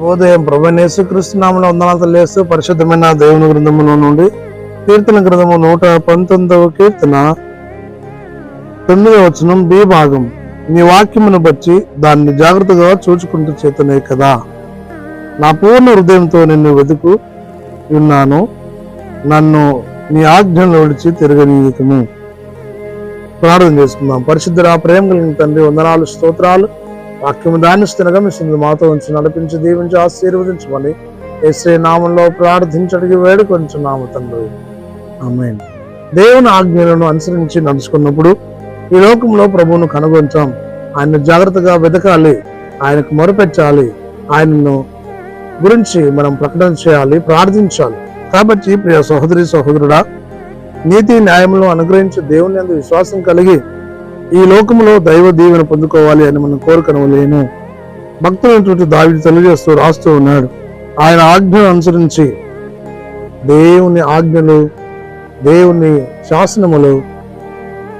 ఉదయం ప్రభు యేసుక్రీస్తునామలో వందనాలు లేస్తూ పరిశుద్ధమైన దేవుని గ్రంథములో నుండి కీర్తన గ్రంథము నూట పంతొమ్మిదవ కీర్తన తొమ్మిదవ వచనం బి భాగం. నీ వాక్యమును బట్టి దాన్ని జాగ్రత్తగా చూచుకుంటూ చేతనే కదా. నా పూర్ణ హృదయంతో నిన్ను వెతుకు ఉన్నాను. నన్ను నీ ఆజ్ఞను విడిచి తిరగనీయకము. ప్రార్థన చేసుకుందాం. పరిశుద్ధ ప్రేమ కలిగిన తండ్రి వందనాలు స్తోత్రాలు. వాక్యము దాన్ని స్థిరగా మిస్తుంది మాతో ఉంచి నడిపించి దీవించి ఆశీర్వదించమని ఏసే నామంలో ప్రార్థించడికి వేడుకొంచున్నాము తండ్రి. అమ్మాయి దేవుని ఆజ్ఞలను అనుసరించి నడుచుకున్నప్పుడు ఈ లోకంలో ప్రభువును కనుగొంటాం. ఆయన జాగ్రత్తగా వెతకాలి. ఆయనకు మొరపెట్టాలి. ఆయనను గురించి మనం ప్రకటన చేయాలి ప్రార్థించాలి. కాబట్టి ప్రియ సహోదరి సహోదరుడా నీతి న్యాయంలో అనుగ్రహించి దేవుని అందు విశ్వాసం కలిగి ఈ లోకంలో దైవ దీవెన పొందుకోవాలి అని మనం కోరుకనవలేను భక్తులైనటువంటి దావిడి తెలియజేస్తూ రాస్తూ ఉన్నాడు. ఆయన ఆజ్ఞను అనుసరించి దేవుని ఆజ్ఞలు దేవుని శాసనములు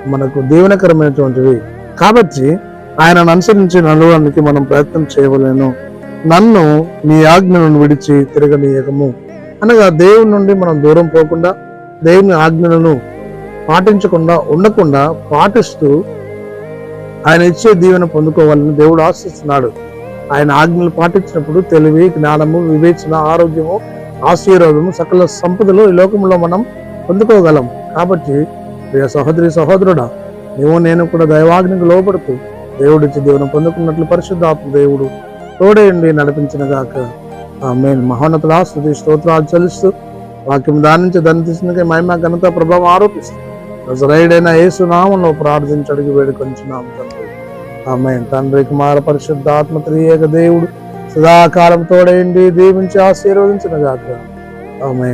మనకు దీవెనకరమైనటువంటివి. కాబట్టి ఆయనను అనుసరించి నడవడానికి మనం ప్రయత్నం చేయవలేను. నన్ను నీ ఆజ్ఞలను విడిచి తిరగనీయకము. అనగా దేవుని నుండి మనం దూరం పోకుండా దేవుని ఆజ్ఞలను పాటించకుండా ఉండకుండా పాటిస్తూ ఆయన ఇచ్చే దీవెన పొందుకోవాలని దేవుడు ఆశిస్తున్నాడు. ఆయన ఆజ్ఞలు పాటించినప్పుడు తెలివి జ్ఞానము వివేచన ఆరోగ్యము ఆశీర్వాదము సకల సంపదలు ఈ లోకంలో మనం పొందుకోగలం. కాబట్టి ప్రియ సహోదరి సహోదరుడా నీవు నేను కూడా దైవాగ్నికి లోపడుతూ దేవుడిచ్చి దేవుని పొందుకున్నట్లు పరిశుద్ధాత్మ దేవుడు తోడేయండి నడిపించిన గాక. మేము మహోన్నతుల స్థుతి స్తోత్రాలు చలిస్తూ వాక్యం దాని నుంచి దాన్ని తీసుకునే మహిమ ఘనత ప్రభావం ఆరోపిస్తుంది నజరైడైన యేసునామంలో ప్రార్థించడికి వేడుకొంచున్నాం తండ్రి. ఆమె తండ్రి కుమార పరిశుద్ధాత్మ త్రియేక దేవుడు సదాకాలం తోడేయండి దీవించి ఆశీర్వదించిన గాక. ఆమె